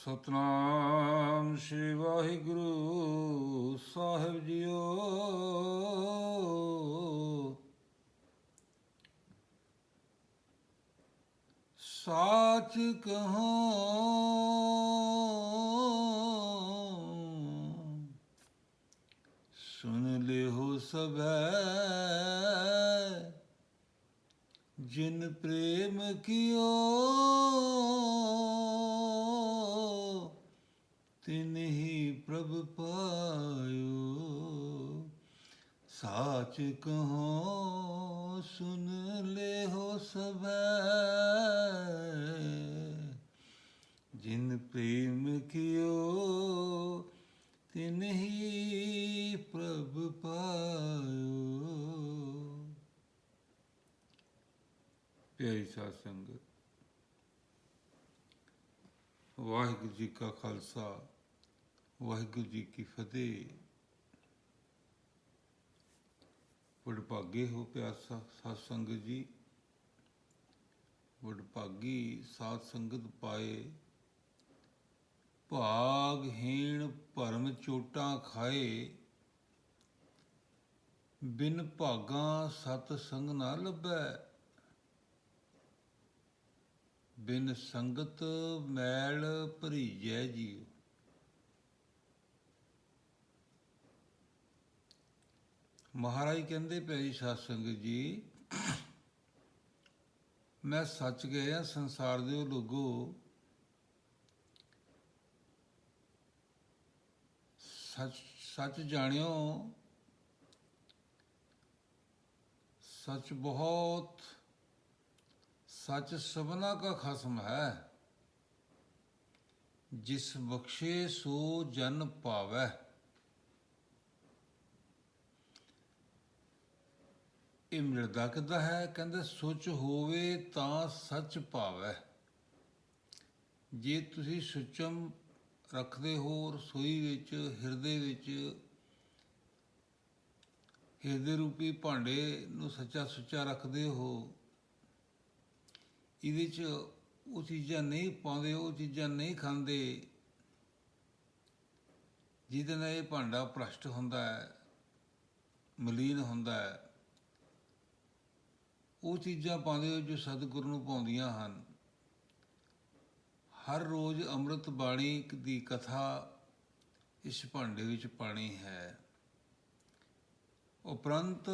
ਸਤਨਾਮ ਸ੍ਰੀ ਵਾਹਿਗੁਰੂ ਸਾਹਿਬ ਜੀਓ। ਸਾਚ ਕਹੋ ਸੁਨ ਲਿਓ ਸਭੈ ਜਿਨ ਪ੍ਰੇਮ ਕੀਓ। ਤਿਨ ਪ੍ਰਭ ਪਾਇਓ, ਸਾਚ ਕਹੋ, ਸੁਨ ਲਿਓ ਸਭੈ। ਜਿਨ ਪ੍ਰੇਮ ਕੀਓ ਤਿਨ ਹੀ ਪ੍ਰਭ ਪਾਇਓ। ਪਿਆਰੀ ਸਾਧ ਸੰਗਤ, ਵਾਹਿਗੁਰੂ ਜੀ ਕਾ ਖਾਲਸਾ। ਵਾਹਿਗੁਰੂ ਜੀ ਕੀ ਫਤਿਹ। ਵਡਭਾਗੇ ਹੋ ਪਿਆਸਾ ਸਾਧ ਸੰਗਤ ਜੀ। ਵਡਭਾਗੀ ਸਾਧ ਸੰਗਤ ਪਾਏ। ਭਾਗਹੀਣ ਭਰਮ ਚੋਟਾਂ ਖਾਏ। ਬਿਨ ਭਾਗਾਂ ਸਤ ਸੰਗ ਨਾ ਲੱਭੈ। ਬਿਨ ਸੰਗਤ ਮੈਲ ਭਰੀਜੈ ਜੀਉ। ਮਹਾਰਾਜ ਕਹਿੰਦੇ ਪਿਆਰੀ ਸਾਧ ਸੰਗਤ ਜੀ, ਮੈਂ ਸੱਚ ਗਿਆ ਸੰਸਾਰ ਦੇ ਲੋਗੋ ਸੱਚ ਸੱਚ ਜਾਣਿਓ, ਸੱਚ ਬਹੁਤ, ਸੱਚ ਸਭਨਾ ਕਾ ਖਸਮ ਹੈ। ਜਿਸ ਬਖਸ਼ੇ ਸੋ ਜਨ ਪਾਵੈ। ਇਹ ਮਿਲਦਾ ਕਿੱਦਾਂ ਹੈ? ਕਹਿੰਦੇ ਸੁੱਚ ਹੋਵੇ ਤਾਂ ਸੱਚ ਪਾਵੈ ਜੇ ਤੁਸੀਂ ਸੁਚਮ ਰੱਖਦੇ ਹੋ ਰਸੋਈ ਵਿੱਚ, ਹਿਰਦੇ ਵਿੱਚ, ਹਿਰਦੇ ਰੂਪੀ ਭਾਂਡੇ ਨੂੰ ਸੱਚਾ ਸੁੱਚਾ ਰੱਖਦੇ ਹੋ, ਇਹਦੇ ਚ ਉਹ ਚੀਜ਼ਾਂ ਨਹੀਂ ਪਾਉਂਦੇ, ਉਹ ਚੀਜ਼ਾਂ ਨਹੀਂ ਖਾਂਦੇ, ਜਿਹਦੇ ਨਾਲ ਇਹ ਭਾਂਡਾ ਭ੍ਰਸ਼ਟ ਹੁੰਦਾ ਹੈ, ਮਲੀਨ ਹੁੰਦਾ ਹੈ ਉਹ ਚੀਜ਼ਾਂ ਪਾਉਂਦੇ ਹੋ ਜੋ ਸਤਿਗੁਰੂ ਨੂੰ ਪਾਉਂਦੀਆਂ ਹਨ। ਹਰ ਰੋਜ਼ ਅੰਮ੍ਰਿਤ ਬਾਣੀ ਦੀ ਕਥਾ ਇਸ ਭਾਂਡੇ ਵਿੱਚ ਪਾਣੀ ਹੈ। ਉਪਰੰਤ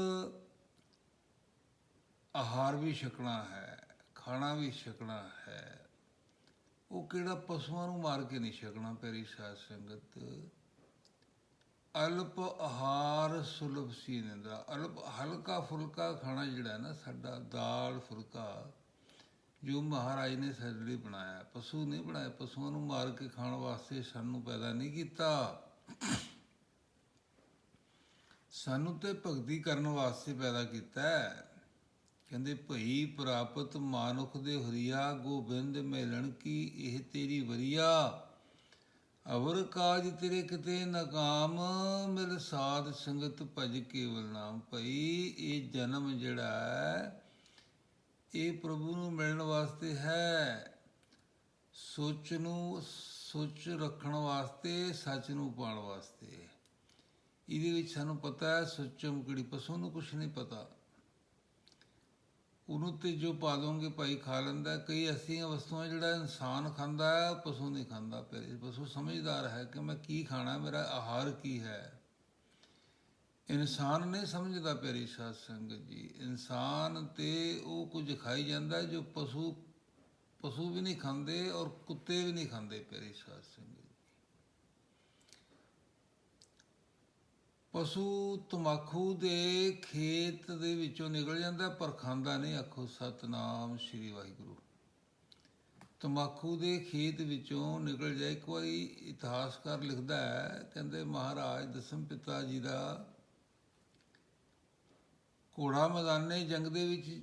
ਆਹਾਰ ਵੀ ਛਕਣਾ ਹੈ, ਖਾਣਾ ਵੀ ਛਕਣਾ ਹੈ। ਉਹ ਕਿਹੜਾ ਪਸ਼ੂਆਂ ਨੂੰ ਮਾਰ ਕੇ ਨਹੀਂ ਛਕਣਾ ਪੈਰੀ ਸਾਧ ਸੰਗਤ? ਅਲਪ ਆਹਾਰ ਸੁਲਭ ਸੀ ਨਿੰਦਾ ਅਲਪ ਹਲਕਾ ਫੁਲਕਾ ਖਾਣਾ ਜਿਹੜਾ ਨਾ, ਸਾਡਾ ਦਾਲ ਫੁਲਕਾ, ਜੋ ਮਹਾਰਾਜ ਨੇ ਸਾਡੇ ਲਈ ਬਣਾਇਆ। ਪਸ਼ੂ ਨਹੀਂ ਬਣਾਇਆ ਪਸ਼ੂਆਂ ਨੂੰ ਮਾਰ ਕੇ ਖਾਣ ਵਾਸਤੇ ਸਾਨੂੰ ਪੈਦਾ ਨਹੀਂ ਕੀਤਾ। ਸਾਨੂੰ ਤੇ ਭਗਤੀ ਕਰਨ ਵਾਸਤੇ ਪੈਦਾ ਕੀਤਾ ਕਹਿੰਦੇ, ਭਈ ਪ੍ਰਾਪਤ ਮਾਨੁਖ ਦੇ ਹਰੀਆ, ਗੋਬਿੰਦ ਮਿਲਣ ਕੀ ਇਹ ਤੇਰੀ ਵਰੀਆ? ਅਵਰ ਕਾਜ ਤੇਰੇ ਕਿਤੇ ਨਕਾਮ, ਮਿਲ ਸਾਧ ਸੰਗਤ ਭਜ ਕੇਵਲ ਨਾਮ ਭਈ। ਇਹ ਜਨਮ ਜਿਹੜਾ ਹੈ, ਇਹ ਪ੍ਰਭੂ ਨੂੰ ਮਿਲਣ ਵਾਸਤੇ ਹੈ। ਸੋਚ ਨੂੰ, ਸੋਚ ਰੱਖਣ ਵਾਸਤੇ, ਸੱਚ ਨੂੰ ਪਾਉਣ ਵਾਸਤੇ। ਇਹਦੇ ਵਿੱਚ ਸਾਨੂੰ ਪਤਾ ਹੈ, ਸੁੱਚਮ ਕਿੜੀ ਪਸ਼ੂ ਨੂੰ ਕੁਝ ਨਹੀਂ ਪਤਾ। ਉਹਨੂੰ ਤੇ ਜੋ ਪਾ ਦੋਗੇ ਭਾਈ ਖਾ ਲੈਂਦਾ ਕਈ ਐਸੀਆਂ ਵਸਤੂਆਂ ਜਿਹੜਾ ਇਨਸਾਨ ਖਾਂਦਾ ਹੈ ਉਹ ਪਸ਼ੂ ਨਹੀਂ ਖਾਂਦਾ ਪਰ ਪਸ਼ੂ ਸਮਝਦਾਰ ਹੈ ਕਿ ਮੈਂ ਕੀ ਖਾਣਾ ਮੇਰਾ ਆਹਾਰ ਕੀ ਹੈ। ਇਨਸਾਨ ਨਹੀਂ ਸਮਝਦਾ ਪਿਆਰੀ ਸਾਧ ਸੰਗਤ ਜੀ। ਇਨਸਾਨ ਤੇ ਉਹ ਕੁਝ ਖਾਈ ਜਾਂਦਾ ਜੋ ਪਸ਼ੂ ਪਸ਼ੂ ਵੀ ਨਹੀਂ ਖਾਂਦੇ ਔਰ ਕੁੱਤੇ ਵੀ ਨਹੀਂ ਖਾਂਦੇ ਪਿਆਰੀ ਸਾਧ ਸੰਗਤ ਜੀ। ਪਸ਼ੂ ਤਮਾਕੂ ਦੇ ਖੇਤ ਦੇ ਵਿੱਚੋਂ ਨਿਕਲ ਜਾਂਦਾ, ਪਰ ਖਾਂਦਾ ਨਹੀਂ। ਆਖੋ, ਸਤਨਾਮ ਸ੍ਰੀ ਵਾਹਿਗੁਰੂ। ਤਮਾਕੂ ਦੇ ਖੇਤ ਵਿੱਚੋਂ ਨਿਕਲ ਜਾਏ ਇੱਕ ਵਾਰੀ ਇਤਿਹਾਸਕਾਰ ਲਿਖਦਾ ਹੈ, ਕਹਿੰਦੇ ਮਹਾਰਾਜ ਦਸਮ ਪਿਤਾ ਜੀ ਦਾ ਘੋੜਾ ਮੈਦਾਨੇ ਜੰਗ ਦੇ ਵਿੱਚ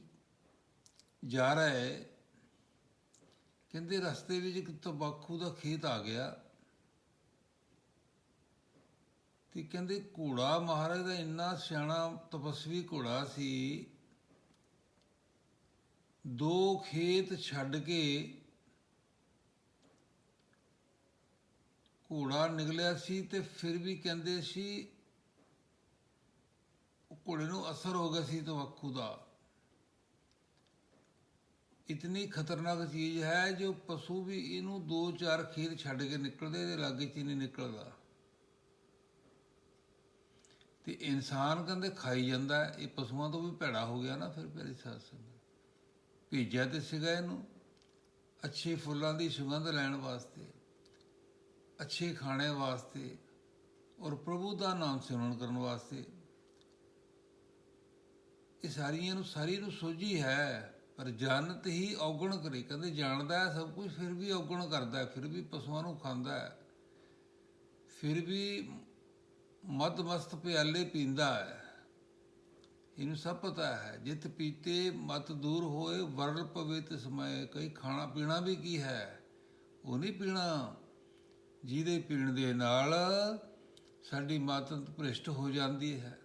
ਜਾ ਰਿਹਾ। ਹੈ ਕਹਿੰਦੇ ਰਸਤੇ ਵਿੱਚ ਇੱਕ ਤੰਬਾਕੂ ਦਾ ਖੇਤ ਆ ਗਿਆ। ਤੇ ਕਹਿੰਦੇ ਘੋੜਾ ਮਹਾਰਾਜ ਦਾ ਇੰਨਾ ਸਿਆਣਾ ਤਪਸਵੀ ਘੋੜਾ ਸੀ, ਦੋ ਖੇਤ ਛੱਡ ਕੇ ਘੋੜਾ ਨਿਕਲਿਆ ਸੀ ਤੇ ਫਿਰ ਵੀ ਕਹਿੰਦੇ ਸੀ ਘੋੜੇ ਨੂੰ ਅਸਰ ਹੋ ਗਿਆ ਸੀ ਤਵੱਕੂ ਦਾ। ਇਤਨੀ ਖਤਰਨਾਕ ਚੀਜ਼ ਹੈ ਜੋ ਪਸ਼ੂ ਵੀ ਇਹਨੂੰ ਦੋ ਚਾਰ ਖੇਤ ਛੱਡ ਕੇ ਨਿਕਲਦੇ ਇਹਦੇ ਲਾਗੇ ਚ ਹੀ ਨਹੀਂ ਨਿਕਲਦਾ। ਤੇ ਇਨਸਾਨ ਕਹਿੰਦੇ ਖਾਈ ਜਾਂਦਾ ਇਹ ਪਸ਼ੂਆਂ ਤੋਂ ਵੀ ਭੈੜਾ ਹੋ ਗਿਆ ਨਾ, ਫਿਰ ਪਿਆਰੀ ਸਾਧ ਸੰਗਤ। ਭੇਜਿਆ ਤੇ ਸੀਗਾ ਇਹਨੂੰ, ਅੱਛੇ ਫੁੱਲਾਂ ਦੀ ਸੁਗੰਧ ਲੈਣ ਵਾਸਤੇ, ਅੱਛੇ ਖਾਣੇ ਵਾਸਤੇ ਔਰ ਪ੍ਰਭੂ ਦਾ ਨਾਮ ਸਿਮਰਨ ਕਰਨ ਵਾਸਤੇ। ਇਹ ਸਾਰੀਆਂ ਨੂੰ, ਸਾਰੀ ਨੂੰ ਸੋਝੀ ਹੈ, ਪਰ ਜਾਣਤ ਹੀ ਔਗਣ ਕਰੇ। ਕਹਿੰਦੇ ਜਾਣਦਾ ਹੈ ਸਭ ਕੁਝ, ਫਿਰ ਵੀ ਔਗਣ ਕਰਦਾ ਹੈ, ਫਿਰ ਵੀ ਪਸ਼ੂਆਂ ਨੂੰ ਖਾਂਦਾ ਹੈ। ਫਿਰ ਵੀ ਮਦ ਮਸਤ ਪਿਆਲੇ ਪੀਂਦਾ ਹੈ। ਇਹਨੂੰ ਸਭ ਪਤਾ ਹੈ ਜਿਤ ਪੀਤੇ ਮਤ ਦੂਰ ਹੋਏ, ਵਰਲ ਪਵੇ ਤੇ ਸਮੈ ਕਈ ਖਾਣਾ ਪੀਣਾ ਵੀ ਕੀ ਹੈ? ਉਹ ਨਹੀਂ ਪੀਣਾ। ਜਿਹਦੇ ਪੀਣ ਦੇ ਨਾਲ ਸਾਡੀ ਮਤ ਭ੍ਰਿਸ਼ਟ ਹੋ ਜਾਂਦੀ ਹੈ।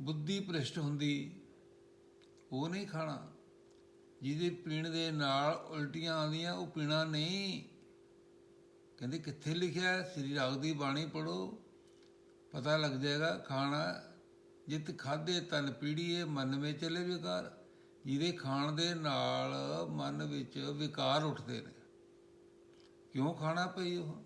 ਬੁੱਧੀ ਭ੍ਰਿਸ਼ਟ ਹੁੰਦੀ, ਉਹ ਨਹੀਂ ਖਾਣਾ। ਜਿਹਦੇ ਪੀਣ ਦੇ ਨਾਲ ਉਲਟੀਆਂ ਆਉਂਦੀਆਂ, ਉਹ ਪੀਣਾ ਨਹੀਂ। ਕਹਿੰਦੇ ਕਿੱਥੇ ਲਿਖਿਆ ਸ੍ਰੀ ਰਾਗ ਦੀ ਬਾਣੀ ਪੜੋ ਪਤਾ ਲੱਗ ਜਾਏਗਾ, ਖਾਣਾ ਜਿਤ ਖਾਦੇ ਤਨ ਪੀੜੀਏ, ਮਨ ਵਿੱਚ ਚਲੇ ਵਿਕਾਰ। ਜਿਹਦੇ ਖਾਣ ਦੇ ਨਾਲ ਮਨ ਵਿੱਚ ਵਿਕਾਰ ਉੱਠਦੇ ਨੇ। ਕਿਉਂ ਖਾਣਾ ਪਈ ਉਹ?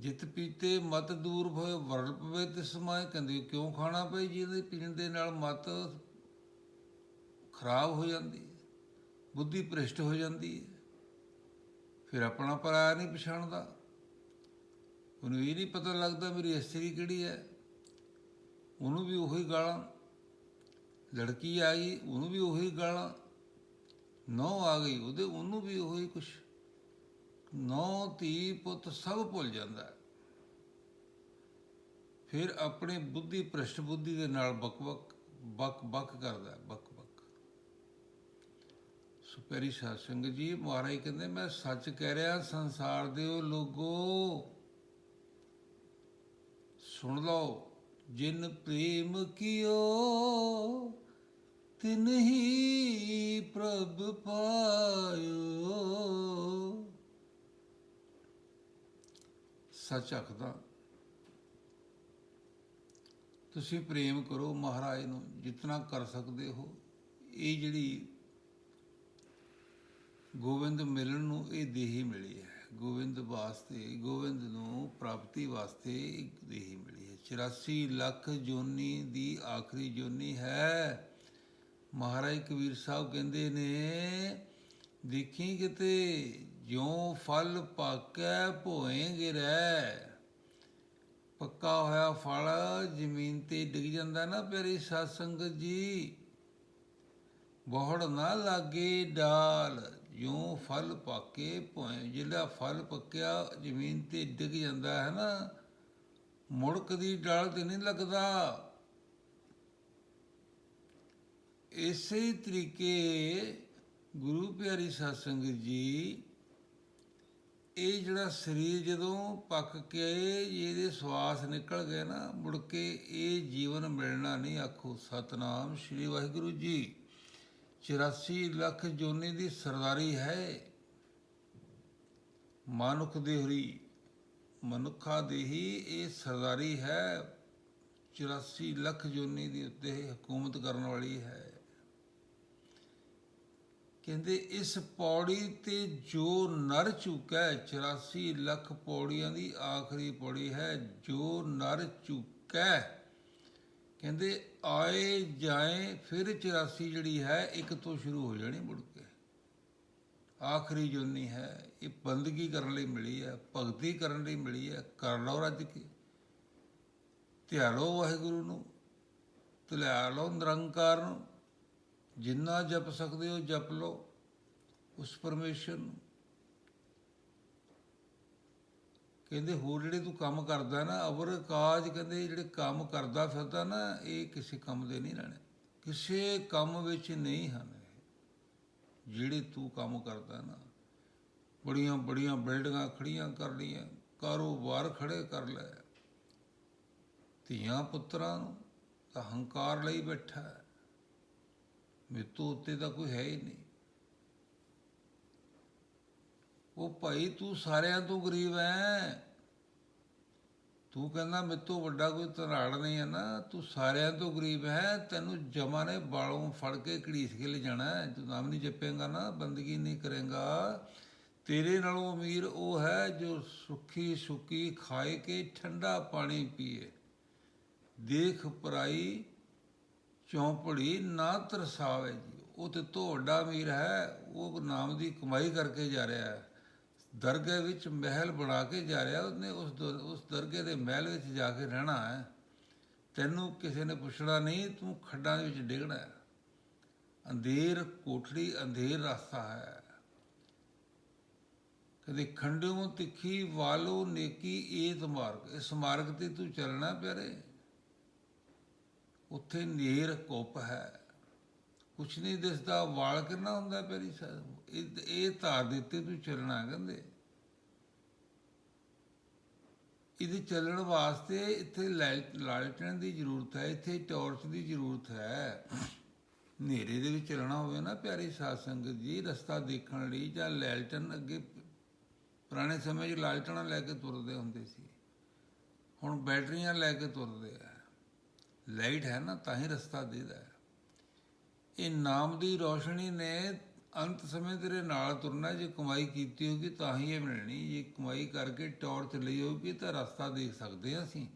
ਜਿਤ ਪੀਤੇ ਮਤ ਦੂਰ ਹੋਏ, ਵਰਲ ਪਵੇ ਤੇ ਸਮਾਏ। ਕਹਿੰਦੇ ਕਿਉਂ ਖਾਣਾ ਪਈ ਜਿਹਦੇ ਪੀਣ ਦੇ ਨਾਲ ਮਤ ਖਰਾਬ ਹੋ ਜਾਂਦੀ ਹੈ, ਬੁੱਧੀ ਭ੍ਰਿਸ਼ਟ ਹੋ ਜਾਂਦੀ ਹੈ। ਫਿਰ ਆਪਣਾ ਪਰਾਇਆ ਨਹੀਂ ਪਛਾਣਦਾ। ਉਹਨੂੰ ਇਹ ਨਹੀਂ ਪਤਾ ਲੱਗਦਾ ਮੇਰੀ ਇਸਤਰੀ ਕਿਹੜੀ ਹੈ। ਉਹਨੂੰ ਵੀ ਉਹੀ ਗਾਲਾਂ। ਲੜਕੀ ਆਈ ਉਹਨੂੰ ਵੀ ਉਹੀ ਗਾਲਾਂ। ਨੌ ਆ ਗਈ ਉਹਦੇ ਉਹਨੂੰ ਵੀ ਉਹੀ ਕੁਛ। ਨੌ ਧੀ ਪੁੱਤ ਸਭ ਭੁੱਲ ਜਾਂਦਾ। ਫਿਰ ਆਪਣੀ ਬੁੱਧੀ ਭ੍ਰਿਸ਼ਟ ਬੁੱਧੀ ਦੇ ਨਾਲ ਬਕਬਕ ਬਕ ਬਕ ਕਰਦਾ ਹੈ, ਬਕ ਬਕ। ਸੁਪੈਰੀ ਸਾਸੰਗ ਜੀ ਮਹਾਰਾਜ ਕਹਿੰਦੇ ਮੈਂ ਸੱਚ ਕਹਿ ਰਿਹਾ ਸੰਸਾਰ ਦੇ ਉਹ ਲੋਗੋ। ਸੁਣ ਲਓ, ਜਿਨ ਪ੍ਰੇਮ ਕੀਓ, ਤਿਨ ਹੀ ਪ੍ਰਭ ਪਾਇਓ। ਸੱਚ ਆਖਦਾ, ਤੁਸੀਂ ਪ੍ਰੇਮ ਕਰੋ ਮਹਾਰਾਜ ਨੂੰ ਜਿੰਨਾ ਕਰ ਸਕਦੇ ਹੋ। ਇਹ ਜਿਹੜੀ ਗੋਬਿੰਦ ਮਿਲਣ ਨੂੰ ਇਹ ਦੇਹੀ ਮਿਲੀ ਹੈ। ਗੋਬਿੰਦ ਵਾਸਤੇ ਗੋਬਿੰਦ ਨੂੰ ਪ੍ਰਾਪਤੀ ਵਾਸਤੇ ਇੱਕ ਦੇਹੀ ਮਿਲੀ ਹੈ। 84 ਲੱਖ ਜੋਨੀ ਦੀ ਆਖਰੀ ਜੋਨੀ ਹੈ। ਮਹਾਰਾਜ ਕਬੀਰ ਸਾਹਿਬ ਕਹਿੰਦੇ ਨੇ, ਦੇਖੀ ਕਿਤੇ ਜਿਉ ਫਲ ਪਾਕੈ ਭੋਏ ਗਿਰੈ। ਪੱਕਾ ਹੋਇਆ ਫਲ ਜ਼ਮੀਨ ਤੇ ਡਿੱਗ ਜਾਂਦਾ ਨਾ ਪਿਆਰੀ ਸਾਧ ਸੰਗਤ ਜੀ। ਬਹੁੜ ਨਾ ਲਾਗੇ ਡਾਲ। ਜਿਉਂ ਫਲ ਪਾਕੇ ਭੋਏ ਜਿਹੜਾ ਫਲ ਪੱਕਿਆ ਜ਼ਮੀਨ ਤੇ ਡਿੱਗ ਜਾਂਦਾ ਹੈ ਨਾ, ਮੁੜਕ ਦੀ ਡਾਲ ਤੇ ਨਹੀਂ ਲੱਗਦਾ। ਇਸੇ ਤਰੀਕੇ ਗੁਰੂ ਪਿਆਰੀ ਸਾਧ ਜੀ, ਇਹ ਜਿਹੜਾ ਸਰੀਰ ਜਦੋਂ ਪੱਕ ਕੇ ਇਹਦੇ ਸਵਾਸ ਨਿਕਲ ਗਏ ਨਾ, ਮੁੜ ਕੇ ਇਹ ਜੀਵਨ ਮਿਲਣਾ ਨਹੀਂ ਆਖੋ। ਸਤਨਾਮ ਸ੍ਰੀ ਵਾਹਿਗੁਰੂ ਜੀ। 84 ਲੱਖ ਜੋਨੀ ਦੀ ਸਰਦਾਰੀ ਹੈ। ਮਨੁੱਖ ਦੇ ਹਰੀ, ਮਨੁੱਖਾ ਦੇ ਹੀ ਇਹ ਸਰਦਾਰੀ ਹੈ। 84 ਲੱਖ ਜੋਨੀ ਦੇ ਉੱਤੇ ਇਹ ਹਕੂਮਤ ਕਰਨ ਵਾਲੀ ਹੈ। ਕਹਿੰਦੇ, ਇਸ ਪੌੜੀ ਤੇ ਜੋ ਨਰ ਝੁਕੈ 84 ਲੱਖ ਪੌੜੀਆਂ ਦੀ ਆਖਰੀ ਪੌੜੀ ਹੈ। ਜੋ ਨਰ ਝੁਕੈ ਕਹਿੰਦੇ, ਆਏ ਜਾਏ, ਫਿਰ 84 ਜਿਹੜੀ ਹੈ, ਇੱਕ ਤੋਂ ਸ਼ੁਰੂ ਹੋ ਜਾਣੀ ਮੁੜ ਕੇ। ਆਖਰੀ ਜੁਨੀ ਹੈ, ਇਹ ਬੰਦਗੀ ਕਰਨ ਲਈ ਮਿਲੀ ਹੈ, ਭਗਤੀ ਕਰਨ ਲਈ ਮਿਲੀ ਹੈ ਕਰ ਲਓ ਰੱਜ ਕੇ। ਧਿਆਲੋ ਵਾਹਿਗੁਰੂ ਨੂੰ ਧਿਆ ਲਓ ਨਿਰੰਕਾਰ ਨੂੰ। ਜਿੰਨਾ ਜਪ ਸਕਦੇ ਹੋ, ਜਪ ਲਓ। ਉਸ ਪਰਮੇਸ਼ਰ ਨੂੰ। ਕਹਿੰਦੇ ਹੋਰ ਜਿਹੜੇ ਤੂੰ ਕੰਮ ਕਰਦਾ ਨਾ, ਅਵਰ ਕਾਜ ਕਹਿੰਦੇ ਜਿਹੜੇ ਕੰਮ ਕਰਦਾ ਫਿਰਦਾ ਨਾ, ਇਹ ਕਿਸੇ ਕੰਮ ਦੇ ਨਹੀਂ ਰਹਿਣੇ। ਕਿਸੇ ਕੰਮ ਵਿੱਚ ਨਹੀਂ ਹਨ ਜਿਹੜੇ ਤੂੰ ਕੰਮ ਕਰਦਾ ਨਾ, ਬੜੀਆਂ ਬੜੀਆਂ ਬਿਲਡਿੰਗਾਂ ਖੜੀਆਂ ਕਰ ਲਈਆਂ, ਕਾਰੋਬਾਰ ਖੜੇ ਕਰ ਲੈ। ਧੀਆਂ ਪੁੱਤਰਾਂ ਨੂੰ ਤਾਂ ਹੰਕਾਰ ਲਈ ਬੈਠਾ। ਹੈ ਮੇਰੇ ਤੋਂ ਉੱਤੇ ਤਾਂ ਕੋਈ ਹੈ ਹੀ ਨਹੀਂ। ਉਹ ਭਾਈ ਤੂੰ ਸਾਰਿਆਂ ਤੋਂ ਗਰੀਬ ਐ। ਤੂੰ ਕਹਿੰਦਾ ਮੇਰੇ ਤੋਂ ਵੱਡਾ ਕੋਈ ਧਨਾੜ ਨਹੀਂ ਹੈ ਨਾ। ਤੂੰ ਸਾਰਿਆਂ ਤੋਂ ਗਰੀਬ ਹੈ। ਤੈਨੂੰ ਜਮਾ ਨੇ ਬਾਲੋਂ ਫੜ ਕੇ ਘੜੀਸ ਕੇ ਲੈ ਜਾਣਾ ਤੂੰ ਨਾਮ ਨਹੀਂ ਜਪੇਂਗਾ ਨਾ, ਬੰਦਗੀ ਨਹੀਂ ਕਰੇਗਾ। ਤੇਰੇ ਨਾਲੋਂ ਅਮੀਰ ਉਹ ਹੈ ਜੋ ਸੁੱਖੀ ਸੁੱਕੀ ਖਾਏ ਕੇ ਠੰਡਾ ਪਾਣੀ ਪੀਏ। ਦੇਖ ਪਰਾਈ ਚੌਂਪੜੀ ਨਾ ਤਰਸਾਵੇ ਜੀ। ਉਹ ਤੇ ਤੋਂ ਵੱਡਾ ਅਮੀਰ ਹੈ। ਉਹ ਨਾਮ ਦੀ ਕਮਾਈ ਕਰਕੇ ਜਾ ਰਿਹਾ ਹੈ। ਦਰਗਾਹ ਵਿੱਚ ਮਹਿਲ ਬਣਾ ਕੇ ਜਾ ਰਿਹਾ, ਉਹਨੇ ਉਸ ਦਰ- ਉਸ ਦਰਗਾਹ ਦੇ ਮਹਿਲ ਵਿੱਚ ਜਾ ਕੇ ਰਹਿਣਾ ਹੈ। ਤੈਨੂੰ ਕਿਸੇ ਨੇ ਪੁੱਛਣਾ ਨਹੀਂ, ਤੂੰ ਖੱਡਾਂ ਦੇ ਵਿੱਚ ਡਿੱਗਣਾ ਹੈ। ਅੰਧੇਰ ਕੋਠੜੀ, ਅੰਧੇਰ ਰਸਤਾ ਹੈ। ਕਦੇ ਖੰਡਿਓ, ਤਿੱਖੀ, ਵਾਲੋ, ਨੇਕੀ, ਇਹ ਮਾਰਗ ਇਸ ਮਾਰਗ ਤੇ ਤੂੰ ਚੱਲਣਾ ਪਿਆਰੇ। ਉੱਥੇ ਨੇਰ ਕੁੱਪ ਹੈ। ਕੁਛ ਨਹੀਂ ਦਿਸਦਾ, ਵਾਲ ਕਿੰਨਾ ਹੁੰਦਾ ਪਿਆਰੀ ਸਾਹਿਬ ਇਹ ਇਹ ਧਾਰ ਦੇ ਉੱਤੇ ਤੂੰ ਚੱਲਣਾ ਕਹਿੰਦੇ। ਇਹਦੇ ਚੱਲਣ ਵਾਸਤੇ ਇੱਥੇ ਲਾਲ- ਲਾਲਟਣ ਦੀ ਜ਼ਰੂਰਤ ਹੈ, ਇੱਥੇ ਟਾਰਚ ਦੀ ਜ਼ਰੂਰਤ ਹੈ। ਹਨੇਰੇ ਦੇ ਵਿੱਚ ਚੱਲਣਾ ਹੋਵੇ ਨਾ ਪਿਆਰੀ ਸਾਧ ਸੰਗਤ ਜੀ, ਰਸਤਾ ਦੇਖਣ ਲਈ ਜਾਂ ਲਾਲਟਨ ਅੱਗੇ ਪੁਰਾਣੇ ਸਮੇਂ 'ਚ ਲਾਲਟਣਾ ਲੈ ਕੇ ਤੁਰਦੇ ਹੁੰਦੇ ਸੀ। ਹੁਣ ਬੈਟਰੀਆਂ ਲੈ ਕੇ ਤੁਰਦੇ ਆ। ਲਾਈਟ ਹੈ ਨਾ ਤਾਂ ਹੀ ਰਸਤਾ ਦੇਦਾ ਹੈ। ਇਹ ਨਾਮ ਦੀ ਰੋਸ਼ਨੀ ਨੇ ਅੰਤ ਸਮੇਂ ਤੇਰੇ ਨਾਲ ਤੁਰਨਾ ਜੇ ਕਮਾਈ ਕੀਤੀ ਹੋਗੀ ਤਾਂ ਹੀ ਇਹ ਮਿਲਣੀ ਜੇ ਕਮਾਈ ਕਰਕੇ ਟੌਰਚ ਲਈ ਹੋਗੀ ਤਾਂ ਰਸਤਾ ਦੇਖ ਸਕਦੇ ਹਾਂ ਅਸੀਂ।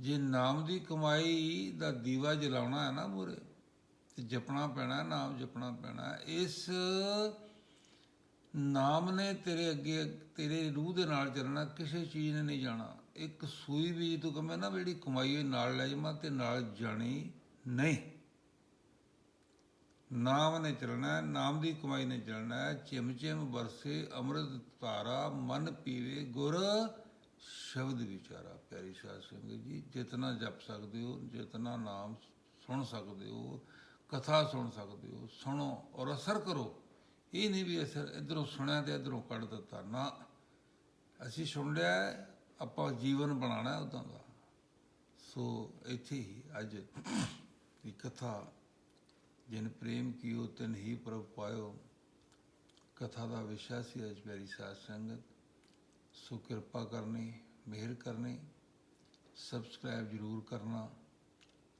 ਜੇ ਨਾਮ ਦੀ ਕਮਾਈ ਦਾ ਦੀਵਾ ਜਲਾਉਣਾ ਹੈ ਨਾ ਮੂਰੇ ਤੇ ਜਪਣਾ ਪੈਣਾ ਨਾਮ ਜਪਣਾ ਪੈਣਾ ਇਸ ਨਾਮ ਨੇ ਤੇਰੇ ਅੱਗੇ, ਤੇਰੇ ਰੂਹ ਦੇ ਨਾਲ ਚੱਲਣਾ, ਕਿਸੇ ਚੀਜ਼ ਨੇ ਨਹੀਂ ਜਾਣਾ। ਇੱਕ ਸੂਈ ਵੀ ਤੂੰ ਕਹਵੇਂ ਨਾ ਵੀ ਜਿਹੜੀ ਕਮਾਈ ਹੋਈ ਨਾਲ ਲੈ ਜਾਵਾਂ ਤੇ ਨਾਲ ਜਾਣੀ ਨਹੀਂ। ਨਾਮ ਨੇ ਚੱਲਣਾ ਨਾਮ ਦੀ ਕਮਾਈ ਨੇ ਚੱਲਣਾ ਹੈ। ਚਿਮ ਚਿਮ ਵਰਸੇ, ਅੰਮ੍ਰਿਤ ਧਾਰਾ, ਮਨ ਪੀਵੇ, ਗੁਰ ਸ਼ਬਦ ਵਿਚਾਰਾ। ਪਿਆਰੀ ਸਾਧ ਸੰਗਤ ਜੀ, ਜਿਤਨਾ ਜਪ ਸਕਦੇ ਹੋ, ਜਿਤਨਾ ਨਾਮ ਸੁਣ ਸਕਦੇ ਹੋ, ਕਥਾ ਸੁਣ ਸਕਦੇ ਹੋ, ਸੁਣੋ ਔਰ ਅਸਰ ਕਰੋ। ਇਹ ਨਹੀਂ ਵੀ ਅਸਰ ਇਧਰੋਂ ਸੁਣਿਆ ਤੇ ਇਧਰੋਂ ਕੱਢ ਦਿੱਤਾ। ਨਾ, ਅਸੀਂ ਸੁਣ ਲਿਆ ਆਪਾਂ ਜੀਵਨ ਬਣਾਉਣਾ ਉਦਾਂ ਦਾ। ਸੋ ਇੱਥੇ ਹੀ ਅੱਜ ਦੀ ਕਥਾ ਜਿਨ ਪ੍ਰੇਮ ਕੀਓ ਤਿਨ ਹੀ ਪ੍ਰਭ ਪਾਇਓ। ਕਥਾ ਦਾ ਵਿਸ਼ਾ ਸੀ ਅੱਜ ਮੇਰੀ ਸਾਧ ਸੰਗਤ। ਸੋ ਕਿਰਪਾ ਕਰਨੀ, ਮਿਹਰ ਕਰਨੀ, ਸਬਸਕ੍ਰਾਈਬ ਜਰੂਰ ਕਰਨਾ,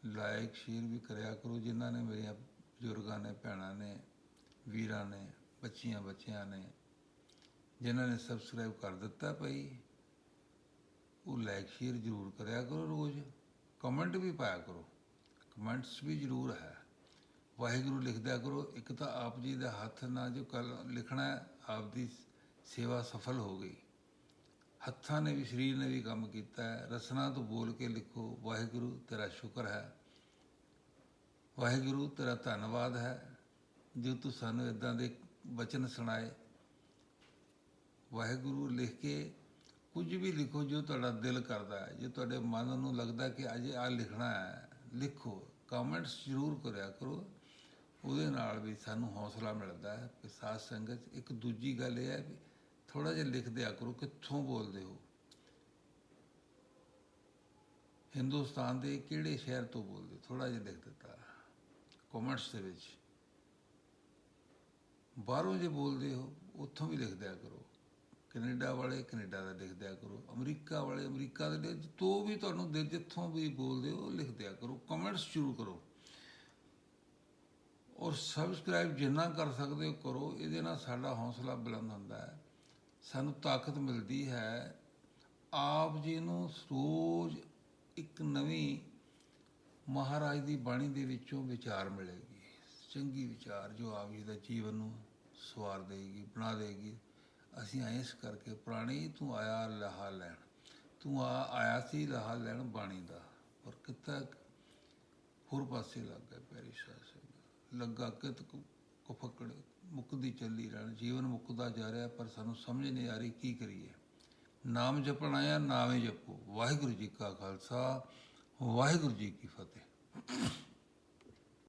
ਲਾਇਕ, ਸ਼ੇਅਰ ਵੀ ਕਰਿਆ ਕਰੋ ਜਿਨ੍ਹਾਂ ਨੇ ਮੇਰੀਆਂ ਬਜ਼ੁਰਗਾਂ ਨੇ, ਭੈਣਾਂ ਨੇ, ਵੀਰਾਂ ਨੇ, ਬੱਚੀਆਂ ਬੱਚਿਆਂ ਨੇ, ਜਿਨ੍ਹਾਂ ਨੇ ਸਬਸਕ੍ਰਾਈਬ ਕਰ ਦਿੱਤਾ ਭਾਈ, ਉਹ ਲਾਈਕ ਸ਼ੇਅਰ ਜਰੂਰ ਕਰਿਆ ਕਰੋ ਰੋਜ਼। ਕਮੈਂਟ ਵੀ ਪਾਇਆ ਕਰੋ। ਕਮੈਂਟਸ ਵੀ ਜਰੂਰ ਹੈ। ਵਾਹਿਗੁਰੂ ਲਿਖਦਿਆ ਕਰੋ, ਇੱਕ ਤਾਂ ਆਪ ਜੀ ਦੇ ਹੱਥ ਨਾਲ ਜੋ ਕਲ ਲਿਖਣਾ ਆਪ ਦੀ ਸੇਵਾ ਸਫਲ ਹੋ ਗਈ। ਹੱਥਾਂ ਨੇ ਵੀ, ਸਰੀਰ ਨੇ ਵੀ ਕੰਮ ਕੀਤਾ ਹੈ। ਰਸਨਾ ਤੋਂ ਬੋਲ ਕੇ ਲਿਖੋ, ਵਾਹਿਗੁਰੂ ਤੇਰਾ ਸ਼ੁਕਰ ਹੈ। ਵਾਹਿਗੁਰੂ ਤੇਰਾ ਧੰਨਵਾਦ ਹੈ, ਜੋ ਤੂੰ ਸਾਨੂੰ ਇਦਾਂ ਦੇ ਬਚਨ ਸੁਣਾਏ। ਵਾਹਿਗੁਰੂ ਲਿਖ ਕੇ ਕੁਝ ਵੀ ਲਿਖੋ ਜੋ ਤੁਹਾਡਾ ਦਿਲ ਕਰਦਾ ਹੈ, ਜੇ ਤੁਹਾਡੇ ਮਨ ਨੂੰ ਲੱਗਦਾ ਕਿ ਅਜੇ ਆ ਲਿਖਣਾ ਹੈ, ਲਿਖੋ। ਕਮੈਂਟਸ ਜ਼ਰੂਰ ਕਰਿਆ ਕਰੋ। ਉਹਦੇ ਨਾਲ ਵੀ ਸਾਨੂੰ ਹੌਸਲਾ ਮਿਲਦਾ ਹੈ ਕਿ ਸਾਧ ਸੰਗਤ 'ਚ ਇੱਕ ਦੂਜੀ ਗੱਲ ਇਹ ਹੈ ਵੀ ਥੋੜਾ ਜਿਹਾ ਲਿਖ ਦਿਆ ਕਰੋ ਕਿੱਥੋਂ ਬੋਲਦੇ ਹੋ। ਹਿੰਦੁਸਤਾਨ ਦੇ ਕਿਹੜੇ ਸ਼ਹਿਰ ਤੋਂ ਬੋਲਦੇ ਥੋੜਾ ਜਿਹਾ ਲਿਖ ਦਿੱਤਾ। ਕਮੈਂਟਸ ਦੇ ਵਿੱਚ। ਬਾਹਰੋਂ ਜੇ ਬੋਲਦੇ ਹੋ, ਉੱਥੋਂ ਵੀ ਲਿਖ ਦਿਆ ਕਰੋ। ਕੈਨੇਡਾ ਵਾਲੇ ਕੈਨੇਡਾ ਦਾ ਲਿਖ ਦਿਆ ਕਰੋ। ਅਮਰੀਕਾ ਵਾਲੇ ਅਮਰੀਕਾ ਦੇ ਲਿਖ- ਤੋਂ ਵੀ ਤੁਹਾਨੂੰ ਦਿਲ ਜਿੱਥੋਂ ਵੀ ਬੋਲਦੇ ਹੋ, ਲਿਖ ਦਿਆ ਕਰੋ। ਕਮੈਂਟਸ ਸ਼ੁਰੂ ਕਰੋ। ਔਰ ਸਬਸਕ੍ਰਾਈਬ ਜਿੰਨਾ ਕਰ ਸਕਦੇ ਹੋ ਕਰੋ, ਇਹਦੇ ਨਾਲ ਸਾਡਾ ਹੌਸਲਾ ਬੁਲੰਦ ਹੁੰਦਾ ਹੈ। ਸਾਨੂੰ ਤਾਕਤ ਮਿਲਦੀ ਹੈ। ਆਪ ਜੀ ਨੂੰ ਰੋਜ਼ ਇੱਕ ਨਵੀਂ ਮਹਾਰਾਜ ਦੀ ਬਾਣੀ ਦੇ ਵਿੱਚੋਂ ਵਿਚਾਰ ਮਿਲੇਗੀ। ਚੰਗੀ ਵਿਚਾਰ ਜੋ ਆਪ ਜੀ ਦਾ ਜੀਵਨ ਨੂੰ ਸਵਾਰ ਦੇਗੀ, ਬਣਾ ਦੇਗੀ। ਅਸੀਂ ਆਏ ਇਸ ਕਰਕੇ, ਪ੍ਰਾਣੀ ਤੂੰ ਆਇਆ ਲਹਾ ਲੈਣ। ਤੂੰ ਆ, ਆਇਆ ਸੀ ਲਹਾ ਲੈਣ ਬਾਣੀ ਦਾ। ਪਰ ਕਿਤਾ ਹੋਰ ਪਾਸੇ ਲੱਗ ਗਿਆ ਪਿਆਰੀ ਸਾਧ ਲੱਗਾ ਕਿਤ ਕੋ ਫਕੜ ਮੁੱਕਦੀ ਚੱਲੀ ਰਹਿਣ, ਜੀਵਨ ਮੁੱਕਦਾ ਜਾ ਰਿਹਾ, ਪਰ ਸਾਨੂੰ ਸਮਝ ਨਹੀਂ ਆ ਰਹੀ ਕੀ ਕਰੀਏ। ਨਾਮ ਜਪਣ ਆਇਆ, ਨਾਵੇਂ ਜਪੋ। ਵਾਹਿਗੁਰੂ ਜੀ ਕਾ ਖਾਲਸਾ, ਵਾਹਿਗੁਰੂ ਜੀ ਕੀ ਫਤਿਹ।